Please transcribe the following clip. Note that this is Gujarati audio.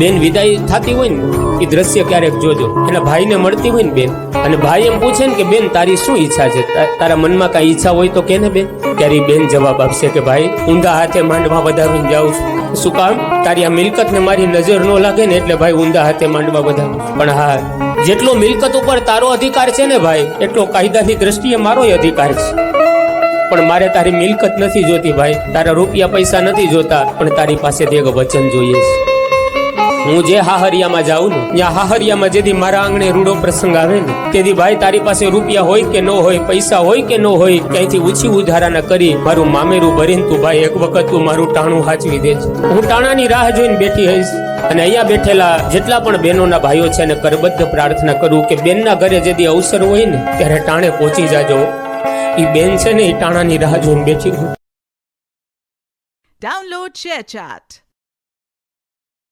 બેન વિદાય થતી હોય ને, એ દ્રશ્ય ક્યારેક જોજો. એટલે ભાઈને મળતી હોય ને બેન, અને ભાઈ એમ પૂછે ને કે, બેન, તારી શું ઈચ્છા છે? તારા મનમાં કાંઈ ઈચ્છા હોય તો કે ને બેન? ત્યારે બેન જવાબ આપશે કે, ભાઈ ઊંધા હાથે માંડવા વધાવીને જાઉં છું. શું કામ? તારી આ મિલકત ને મારી નજર ન લાગે ને, એટલે ભાઈ ઊંધા હાથે માંડવા બધા પણ હા, જેટલો મિલકત ઉપર તારો અધિકાર છે ને ભાઈ, એટલો કાયદાની દ્રષ્ટિએ મારોય અધિકાર છે. પણ મારે તારી મિલકત નથી જોતી ભાઈ, તારા રૂપિયા પૈસા નથી જોતા, પણ તારી પાસેથી એક વચન જોઈએ છે. હું જે હાહરિયામાં જાઉં ને, ત્યાં હાહરિયામાં જેથી મારા આંગણે રૂડો પ્રસંગ આવે ને, તેથી ભાઈ તારી પાસે રૂપિયા હોય કે ન હોય, પૈસા હોય કે ન હોય, ક્યાંયથી ઓછી ઉધારા કરી મારું મામેરું ભરીને તું ભાઈ એક વખત તું મારું ટાણું હાચવી દે હું ટાણાની રાહ જોઈને બેઠી હઈશ અને અહીંયા બેઠેલા જેટલા પણ બહેનોના ભાઈઓ છે ને કરબદ્ધ પ્રાર્થના કરું કે બેનના ઘરે જેથી અવસર હોય ને, ત્યારે ટાણે પહોંચી જાજો. એ બેન છે ને એ ટાણાની રાહ જોઈને બેઠી ડાઉનલોડ શેર ShareChat.